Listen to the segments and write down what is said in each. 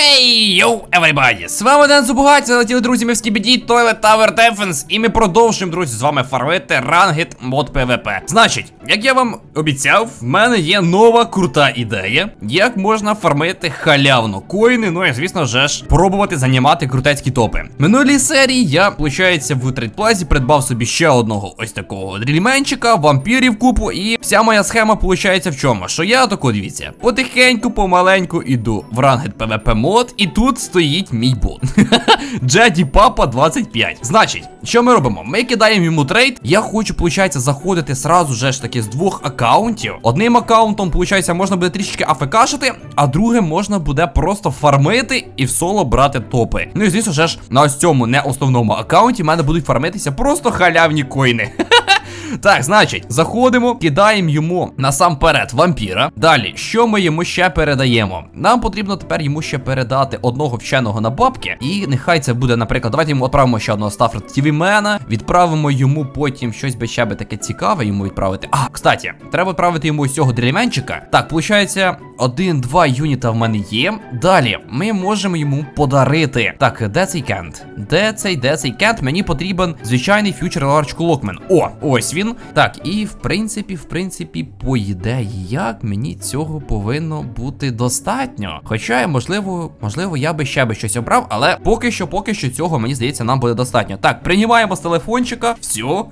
Хей, йоу, everybody! З вами Ден Зубугать, залетіли друзі, ми в Skibidi Toilet Tower Defense, і ми продовжуємо, друзі, з вами фармити рангет мод PvP. Значить, як я вам обіцяв, в мене є нова крута ідея, як можна фармити халявно коїни, ну і звісно же ж, пробувати займати крутецькі топи. Минулій серії я, виходить, в трейдплазі придбав собі ще одного ось такого дрільменчика, вампірів купу, і вся моя схема виходить в чому? Що я тако, дивіться, потихеньку, помаленьку іду в рангет PvP мод, і тут стоїть мій бот. Джеді Папа 25. Значить, що ми робимо? Ми кидаємо йому трейд. Я хочу, виходить, заходити сразу же ж таки з двох аккаунтів. Одним аккаунтом, виходить, можна буде трішечки афекашити, а другим можна буде просто фармити і в соло брати топи. Ну і звісно ж, на ось цьому не основному аккаунті в мене будуть фармитися просто халявні коїни. Так, значить, заходимо, кидаємо йому насамперед вампіра. Далі, що ми йому ще передаємо? Нам потрібно тепер йому ще передати одного вченого на бабки. І нехай це буде, наприклад, давайте йому відправимо ще одного Стафред Тівімена. Відправимо йому потім щось би ще би таке цікаве йому відправити. А, кстати, треба відправити йому ось цього дрельменчика. Так, виходить, один-два юніта в мене є. Далі ми можемо йому подарити. Так, де цей кент? Де цей, де цей кент? Мені потрібен звичайний фьючер Ларч Клокмен. О, ось він. Так, і в принципі, в принципі, по ідеї, як мені цього повинно бути достатньо. Хоча, можливо, можливо, я би ще би щось обрав, але поки що, поки що цього, мені здається, нам буде достатньо. Так, приймаємо з телефончика. Все.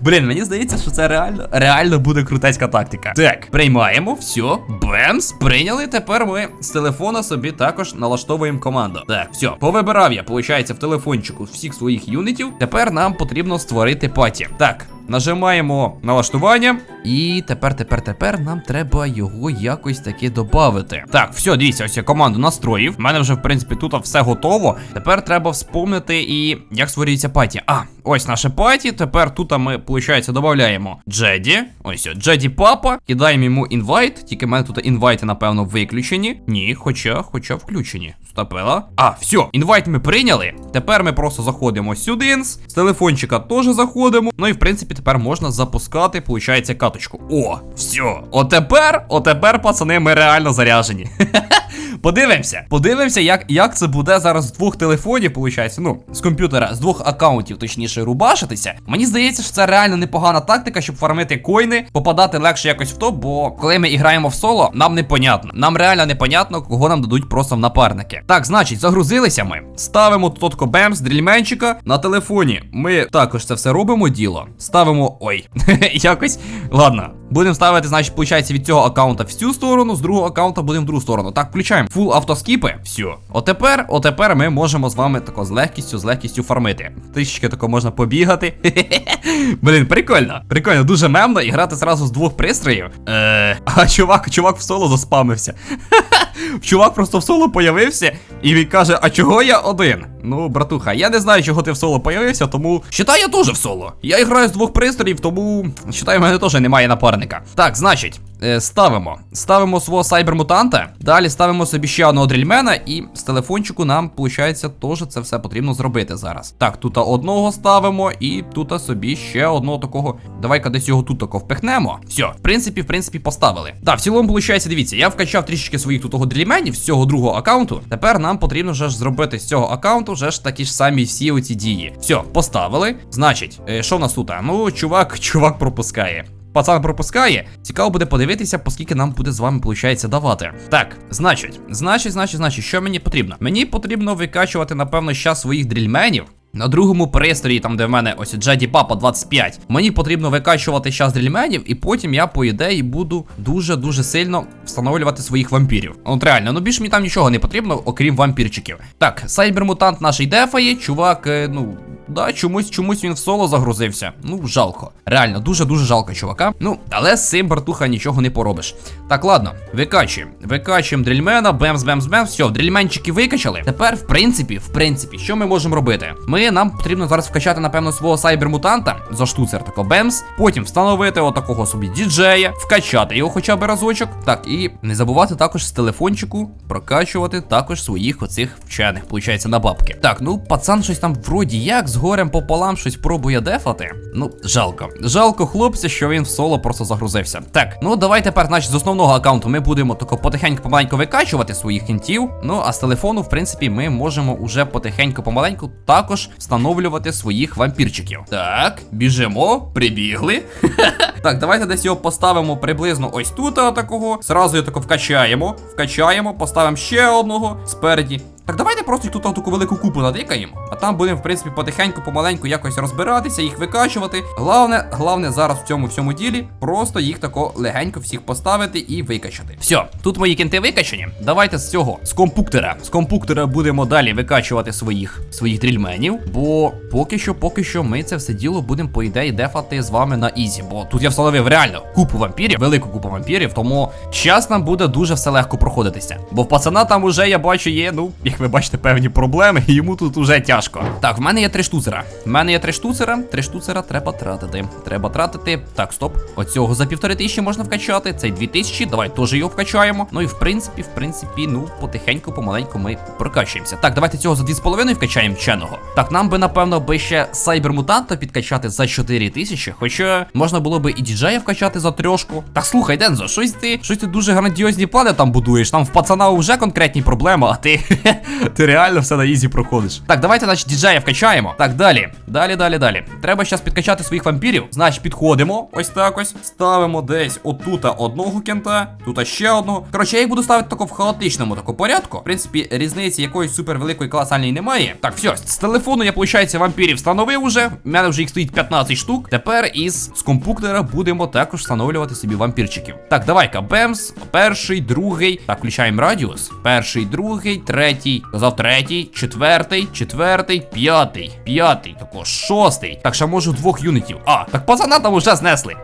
Блін, мені здається, що це реально, реально буде крутецька тактика. Так, приймаємо, все, бемс, прийняли. Тепер ми з телефона собі також налаштовуємо команду. Так, все, повибирав я, виходить, в телефончику всіх своїх юнітів. Тепер нам потрібно створити паті. Так. Нажимаємо налаштування, і тепер, тепер, тепер нам треба його якось таки додати. Так, все, дивіться, ось я команду настроїв. У мене вже, в принципі, тут все готово. Тепер треба вспомнити і як створюється паті. А, ось наше паті. Тепер тут ми, виходить, додаємо Джеді. Ось, Джеді Папа. Кидаємо йому інвайт. Тільки в мене тут інвайти, напевно, виключені. Ні, хоча, хоча включені. Стопила. А, все, інвайт ми прийняли. Тепер ми просто заходимо сюди. З телефончика теж заходимо. Ну і в принципі тепер можна запускати, виходить, каточку. О, все. Отепер, отепер, пацани, ми реально заряжені. Подивимося, подивимося, як як це буде зараз з двох телефонів, виходить, ну, з комп'ютера, з двох аккаунтів, точніше, рубашитися. Мені здається, що це реально непогана тактика, щоб фармити коїни, попадати легше якось в топ, бо коли ми граємо в соло, нам непонятно. Нам реально непонятно, кого нам дадуть просто в напарники. Так, значить, загрузилися ми. Ставимо тут бемс, дрільменчика на телефоні. Ми також це все робимо діло. Ставимо. Ой, якось. Ладно. Будемо ставити, значить, виходить, від цього аккаунта в цю сторону, з другого аккаунта будемо в другу сторону. Так, включаємо фул автоскіпи. Все. Отепер, отепер ми можемо з вами тако з легкістю, з легкістю фармити. Трішечки тако можна побігати. Блін, прикольно. Прикольно, дуже мемно і грати зразу з двох пристроїв. Е, а чувак, чувак в соло заспамився. Чувак просто в соло появився, і він каже: А чого я один? Ну, братуха, я не знаю, чого ти в соло появився, тому. Считай, я теж в соло. Я граю з двох пристроїв, тому. Считай, в мене теж немає напарника. Так, значить, е, ставимо. Ставимо свого сайбермутанта. Далі ставимо собі ще одного дрільмена, і з телефончику нам, виходить, теж це все потрібно зробити зараз. Так, тут одного ставимо, і тут собі ще одного такого. Давай-ка десь його тут тако впихнемо. Все, в принципі, в принципі, поставили. Так, в цілому, виходить, дивіться, я вкачав трішечки своїх тут дрільменів з цього другого аккаунту. Тепер нам потрібно вже ж зробити з цього аккаунту вже ж такі ж самі всі оці дії. Все, поставили. Значить, е, що в нас тут? Ну, чувак, чувак пропускає. Пацан пропускає. Цікаво буде подивитися, оскільки нам буде з вами, виходить, давати. Так, значить, значить, значить, значить, що мені потрібно? Мені потрібно викачувати, напевно, щас своїх дрільменів. На другому пристрої, там де в мене ось Джеді Папа 25, мені потрібно викачувати час дрільменів, і потім я, по ідеї, буду дуже-дуже сильно встановлювати своїх вампірів. От реально, ну більше мені там нічого не потрібно, окрім вампірчиків. Так, сайбермутант наш дефає, чувак, е, ну. Да, чомусь чомусь він в соло загрузився. Ну, жалко. Реально, дуже-дуже жалко, чувака. Ну, але з цим братуха нічого не поробиш. Так, ладно, викачуємо. Викачуємо дрільмена, бемс, бемс, бемс. Все, дрільменчики викачали. Тепер, в принципі, в принципі, що ми можемо робити? Ми нам потрібно зараз вкачати, напевно, свого сайбермутанта за штуцер, тако бемс. Потім встановити отакого собі діджея, вкачати його хоча б разочок. Так, і не забувати також з телефончику прокачувати також своїх оцих вчених, получається, на бабки. Так, ну пацан щось там вроді як з горем пополам щось пробує дефати. Ну, жалко. Жалко хлопця, що він в соло просто загрузився. Так, ну давай тепер, значить, з основного аккаунту ми будемо тако потихеньку помаленьку викачувати своїх кінтів. Ну, а з телефону, в принципі, ми можемо уже потихеньку помаленьку також встановлювати своїх вампірчиків. Так, біжимо, прибігли. Так, давайте десь його поставимо приблизно ось тут, такого. Зразу його тако вкачаємо, вкачаємо, поставимо ще одного спереді. Так давайте просто тут таку велику купу натикаємо, а там будемо, в принципі, потихеньку, помаленьку якось розбиратися, їх викачувати. Главне, главне зараз в цьому всьому ділі просто їх тако легенько всіх поставити і викачати. Все, тут мої кінти викачані. Давайте з цього, з компуктера. З компуктера будемо далі викачувати своїх своїх дрільменів. Бо поки що, поки що, ми це все діло будемо, по ідеї, дефати з вами на ізі. Бо тут я встановив реально купу вампірів, велику купу вампірів, тому час нам буде дуже все легко проходитися. Бо в пацана там уже, я бачу, є, ну, як ви бачите, певні проблеми, і йому тут уже тяжко. Так, в мене є три штуцера. В мене є три штуцера. Три штуцера треба тратити. Треба тратити. Так, стоп. Оцього за півтори тисячі можна вкачати. Цей дві тисячі. Давай теж його вкачаємо. Ну і в принципі, в принципі, ну, потихеньку, помаленьку ми прокачуємося. Так, давайте цього за 2,5 вкачаємо вченого. Так, нам би, напевно, би ще сайбермутанта підкачати за 4 тисячі. Хоча можна було би і діджея вкачати за трьошку. Так слухай, Дензо, щось ти щось ти дуже грандіозні плани там будуєш. Там в пацана вже конкретні проблеми, а ти. Ти реально все на ізі проходиш. Так, давайте, значить, діджея вкачаємо. Так, далі. Далі, далі, далі. Треба зараз підкачати своїх вампірів. Значить, підходимо. Ось так ось. Ставимо десь отута одного кента, тут ще одного. Коротше, я їх буду ставити тако в хаотичному тако порядку. В принципі, різниці якоїсь супер великої колосальної немає. Так, все, з телефону я, виходить, вампірів встановив уже. У мене вже їх стоїть 15 штук. Тепер із з компуктера будемо також встановлювати собі вампірчиків. Так, давай-ка, бемс. Перший, другий. Так, включаємо радіус. Перший, другий, третій. Казав третій, четвертий, четвертий, п'ятий, п'ятий, також шостий. Так, ще можу двох юнітів. А, так пацана там уже знесли.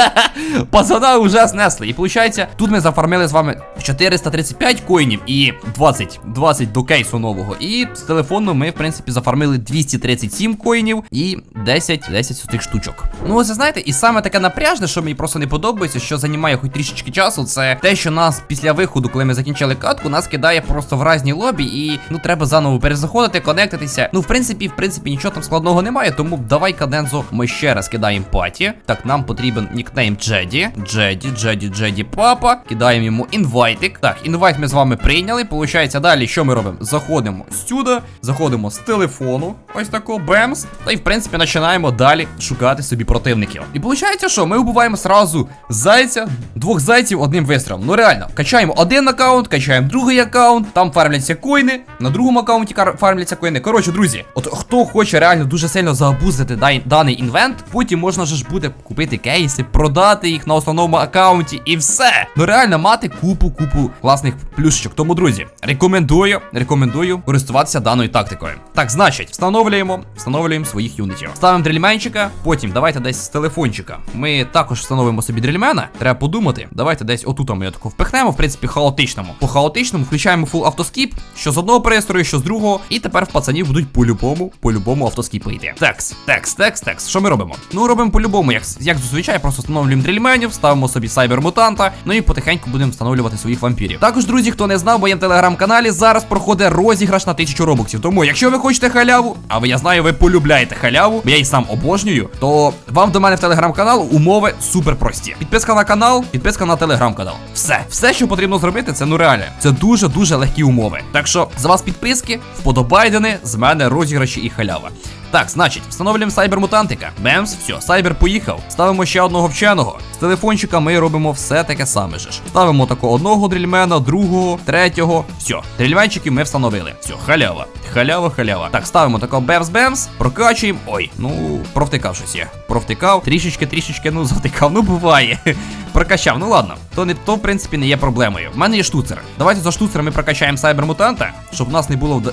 Пацана вже знесли. І виходить, тут ми зафармили з вами 435 коїнів і 20 20 до кейсу нового. І з телефону ми, в принципі, зафармили 237 коїнів і 10 10 з тих штучок. Ну, ось знаєте, і саме таке напряжне, що мені просто не подобається, що займає хоч трішечки часу, це те, що нас після виходу, коли ми закінчили катку, нас кидає просто в разні лобі, і ну треба заново перезаходити, конектитися. Ну, в принципі, в принципі, нічого там складного немає, тому давай кадензо ми ще раз кидаємо паті. Так, нам потрібен нікнейм Джеді. Джеді, Джеді, Джеді, папа. Кидаємо йому інвайтик. Так, інвайт ми з вами прийняли. Получається, далі що ми робимо? Заходимо сюди, заходимо з телефону. Ось тако, бемс. Та й в принципі починаємо далі шукати собі противників. І виходить, що ми вбиваємо сразу зайця, двох зайців одним вистрілом. Ну реально, качаємо один аккаунт, качаємо другий аккаунт, там фармляться коїни, на другому аккаунті фармляться коїни. Коротше, друзі, от хто хоче реально дуже сильно заабузити дай- даний інвент, потім можна ж буде купити кейси, продати їх на основному аккаунті і все. Ну реально мати купу, купу класних плюшечок. Тому, друзі, рекомендую, рекомендую користуватися даною тактикою. Так, значить, встановлюємо, встановлюємо своїх юнітів. Ставимо дрільменчика, потім давайте десь з телефончика. Ми також встановимо собі дрільмена. Треба подумати. Давайте десь отут ми його впихнемо, в принципі, хаотичному. По хаотичному включаємо фул автоскіп, що з одного пристрою, що з другого. І тепер в пацанів будуть по-любому, по-любому автоскіпи йти. Текс, текс, текс, текс. Що ми робимо? Ну, робимо по-любому, як, як зазвичай, просто встановлюємо дрільменів, ставимо собі сайбер-мутанта, ну і потихеньку будемо встановлювати своїх вампірів. Також, друзі, хто не знав, в моєму телеграм-каналі зараз проходить розіграш на 1000 робоксів. Тому, якщо ви хочете халяву, а ви я знаю, ви полюбляєте халяву, я і сам обожнюю, то вам до мене в телеграм-канал умови супер прості. Підписка на канал, підписка на телеграм-канал. Все, все, що потрібно зробити, це ну реально. Це дуже дуже легкі умови. Так що за вас підписки, вподобайдени, з мене розіграші і халява. Так, значить, встановлюємо сайбер-мутантика. Бемс, все, сайбер поїхав. Ставимо ще одного вченого. З телефончика ми робимо все таке саме ж. Ставимо такого одного дрільмена, другого, третього. Все, дрільменчики ми встановили. Все, халява. Халява, халява. Так, ставимо такого бемс-бемс, прокачуємо. Ой, ну, провтикав щось я. Провтикав, трішечки, трішечки, ну, завтикав. Ну, буває. Прокачав, ну ладно. То не то, в принципі, не є проблемою. В мене є штуцер. Давайте за штуцером ми прокачаємо сайбер-мутанта, щоб в нас не було в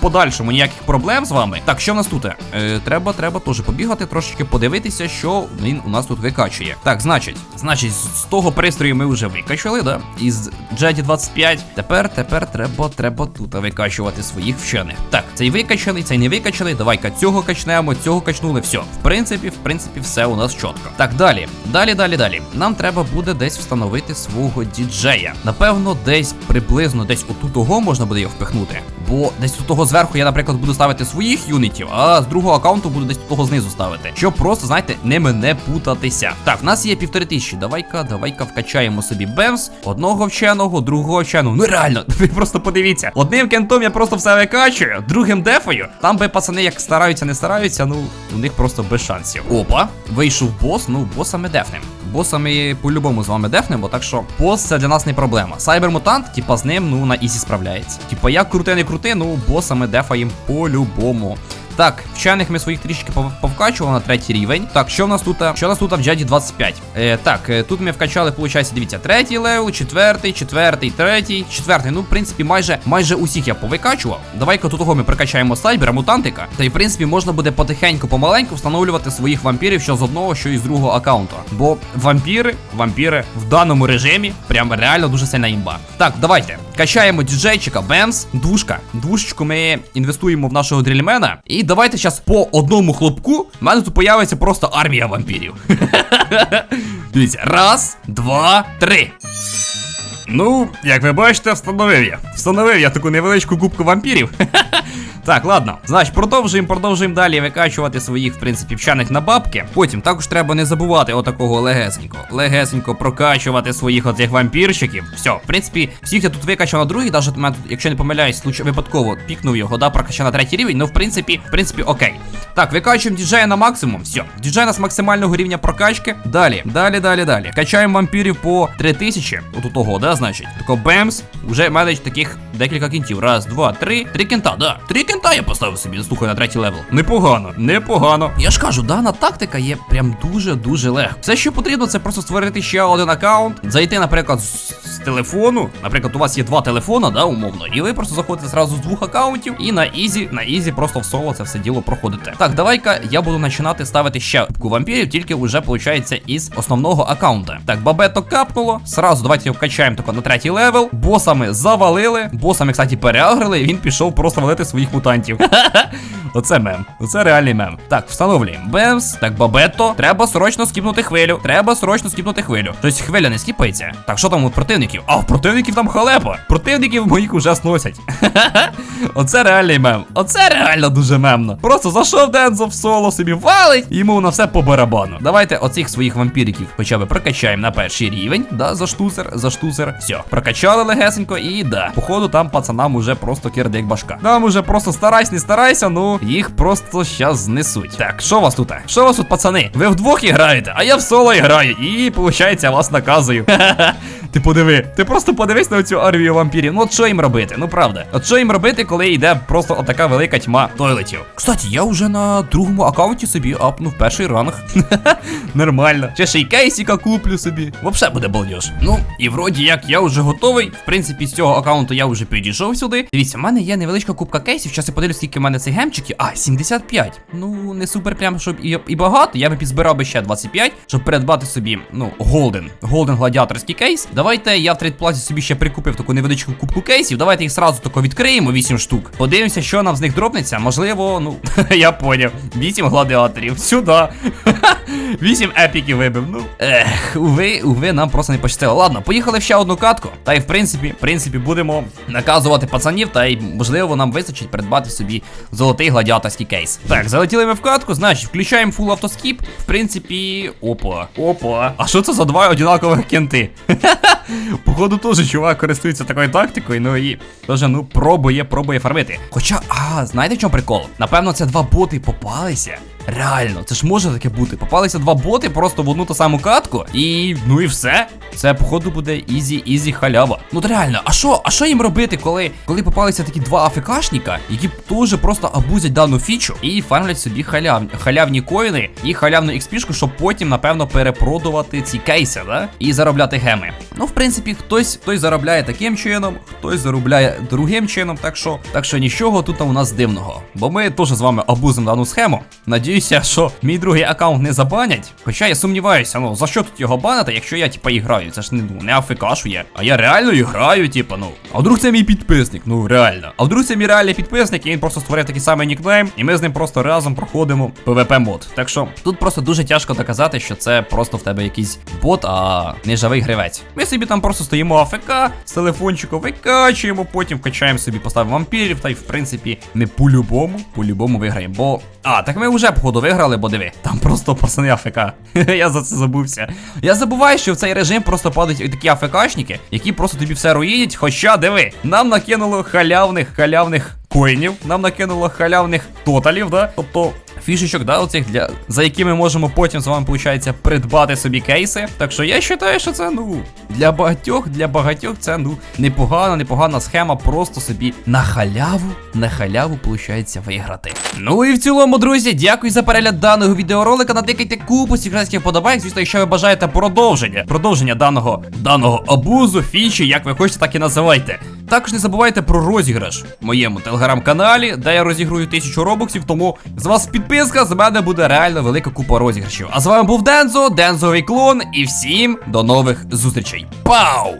подальшому ніяких проблем з вами. Так, що в нас тут? Е, треба, треба теж побігати, трошечки подивитися, що він у нас тут викачує. Так, значить, значить, з того пристрою ми вже викачали, да? Із Jedi 25. Тепер, тепер треба, треба тут викачувати своїх вчених. Так, цей викачаний, цей не викачаний. Давай-ка цього качнемо, цього качнули. Все. В принципі, в принципі, все у нас чітко. Так, далі. Далі, далі, далі. Нам треба буде десь встановити. Встановити свого діджея. Напевно, десь приблизно десь отут того можна буде його впихнути. Бо десь тут того зверху я, наприклад, буду ставити своїх юнітів, а з другого аккаунту буду десь того знизу ставити. Щоб просто, знаєте, ними не путатися. Так, в нас є півтори тисячі. Давай-ка, давай-ка вкачаємо собі бемс. Одного вченого, другого вченого. Ну реально, ви просто подивіться. Одним кентом я просто все викачую, другим дефою. Там би пацани як стараються, не стараються, ну у них просто без шансів. Опа, вийшов бос, ну боса ми дефнем. Боса ми по-любому з вами дефнемо, так що бос це для нас не проблема. Сайбермутант, типа, з ним ну на ізі справляється. Типа, як крути, не крути, ну боса ми дефаємо по-любому. Так, вчених ми своїх трішки повкачували на третій рівень. Так, що в нас тут? Що в нас тут в джаді 25? Е, так, е, тут ми вкачали, виходить, дивіться, третій левел, четвертий, четвертий, третій, четвертий. Ну, в принципі, майже майже усіх я повикачував. Давай-ка тут того ми прикачаємо сайбера, мутантика. Та й в принципі можна буде потихеньку, помаленьку встановлювати своїх вампірів, що з одного, що і з другого аккаунту. Бо вампіри, вампіри в даному режимі прям реально дуже сильна імба. Так, давайте. Качаємо діджейчика, бемс, двушка. Двушечку ми інвестуємо в нашого дрільмена. І давайте зараз по одному хлопку. в мене тут появиться просто армія вампірів. Дивіться, раз, два, три. Ну, як ви бачите, встановив я. Встановив я таку невеличку кубку вампірів. Так, ладно. Значить, продовжуємо, продовжуємо далі викачувати своїх, в принципі, вчених на бабки. Потім також треба не забувати отакого легесенько. Легесенько прокачувати своїх оцих вампірчиків. Все, в принципі, всіх я тут викачав на другий, навіть мене тут, якщо не помиляюсь, случ... випадково пікнув його, да, прокачав на третій рівень. Ну, в принципі, в принципі, окей. Так, викачуємо діджея на максимум. Все, діджей нас максимального рівня прокачки. Далі, далі, далі, далі. Качаємо вампірів по 3000. От у того, да, значить. Тако бемс. Уже мене таких декілька кінтів. Раз, два, три. Три кінта, да. Три кінта я поставив собі, слухай, на третій левел. Непогано, непогано. Я ж кажу, дана тактика є прям дуже-дуже легко. Все, що потрібно, це просто створити ще один аккаунт, зайти, наприклад, з телефону. Наприклад, у вас є два телефона, да, умовно, і ви просто заходите зразу з двох аккаунтів і на ізі, на ізі просто в соло це все діло проходите. Так, давай-ка я буду починати ставити ще кубку вампірів, тільки вже виходить із основного аккаунта. Так, бабето капнуло. Сразу давайте його вкачаємо тако на третій левел. Босами завалили. Босами, кстати, переагрили, і він пішов просто валити своїх мутантів. Оце мем. Оце реальний мем. Так, встановлюємо. Бемс. Так, бабетто. Треба срочно скіпнути хвилю. Треба срочно скіпнути хвилю. Тобто хвиля не скіпається. Так, що там у противників? А, в противників там халепа. Противників моїх уже сносять. Оце реальний мем. Оце реально дуже мемно. Просто зайшов Дензо в соло собі валить, йому на все по барабану. Давайте оцих своїх вампіриків хоча б прокачаємо на перший рівень. Да, за штуцер, за штуцер. Все, прокачали легесенько, і да. Походу, там пацанам уже просто кирдик башка. Там уже просто старайся, не старайся, ну їх просто щас знесуть. Так, що у вас тут? Що у вас тут, пацани? Ви вдвох граєте, а я в соло граю. І, виходить, я вас наказую. Ти подиви, ти просто подивись на цю армію вампірів. Ну от що їм робити? Ну правда. От що їм робити, коли йде просто отака велика тьма тойлетів? Кстати, я вже на другому аккаунті собі апнув перший ранг. Нормально. Ще ще й кейсіка куплю собі. Вообще буде балдеж. Ну, і вроді як я вже готовий. В принципі, з цього аккаунту я вже підійшов сюди. Дивіться, в мене є невеличка кубка кейсів. Зараз я подивлюсь, скільки в мене цих гемчиків. А, 75. Ну, не супер прям, щоб і, і багато. Я би підзбирав би ще 25, щоб придбати собі, ну, голден. Голден гладіаторський кейс. Давайте я в трейдплазі собі ще прикупив таку невеличку кубку кейсів. Давайте їх сразу тако відкриємо, 8 штук. Подивимося, що нам з них дропнеться. Можливо, ну, я поняв. 8 гладіаторів. Сюди. 8 епіків вибив. Ну. Ех, уви, уви, нам просто не пощастило. Ладно, поїхали в ще одну катку. Та й в принципі, в принципі, будемо наказувати пацанів, та й можливо нам вистачить придбати собі золотий гладіаторський кейс. Так, залетіли ми в катку, значить, включаємо фул автоскіп. В принципі, опа. Опа. А що це за два одинакових кенти? Походу, теж чувак користується такою тактикою, ну і теж, ну, пробує, пробує фармити. Хоча, а, знаєте в чому прикол? Напевно, це два боти попалися. Реально, це ж може таке бути. Попалися два боти просто в одну ту саму катку, і ну і все. Це, походу, буде ізі, ізі халява. Ну от реально, а що, а що їм робити, коли, коли попалися такі два АФКшника, які теж просто абузять дану фічу і фармлять собі халяв, халявні коїни і халявну експішку, щоб потім, напевно, перепродувати ці кейси, да? І заробляти геми. Ну, в принципі, хтось хтось заробляє таким чином, хтось заробляє другим чином, так що, так що нічого тут у нас дивного. Бо ми теж з вами абузимо дану схему. Надіюся, що мій другий аккаунт не забанять. Хоча я сумніваюся, ну за що тут його банити, якщо я типа і граю. Це ж не, ну, не афекашує. А я реально і граю, типа, ну. А вдруг це мій підписник? Ну реально. А вдруг це мій реальний підписник, і він просто створив такий самий нікнейм, і ми з ним просто разом проходимо PvP мод. Так що тут просто дуже тяжко доказати, що це просто в тебе якийсь бот, а не живий гривець. Ми собі там просто стоїмо АФК, з телефончику викачуємо, потім качаємо собі, поставимо вампірів, та й в принципі ми по-любому, по-любому виграємо. Бо. А, так ми вже, походу, виграли, бо диви. Там просто пацани АФК. Я за це забувся. Я забуваю, що в цей режим просто падають такі АФКшники, які просто тобі все руїнять. Хоча диви, нам накинуло халявних, халявних коїнів, нам накинуло халявних тоталів, да? Тобто. Фішечок, да, оцих для за які ми можемо потім з вами, виходить, придбати собі кейси. Так що я вважаю, що це ну для багатьох, для багатьох це ну непогана, непогана схема, просто собі на халяву, на халяву, виходить, виграти. Ну і в цілому, друзі, дякую за перегляд даного відеоролика. Натикайте купу секретських вподобайок. Звісно, якщо ви бажаєте продовження, продовження даного даного абузу, фічі, як ви хочете, так і називайте. Також не забувайте про розіграш в моєму телеграм-каналі, де я розігрую тисячу робоксів, тому з вас підписка, з мене буде реально велика купа розіграшів. А з вами був Дензо, Дензовий клон, і всім до нових зустрічей. Пау!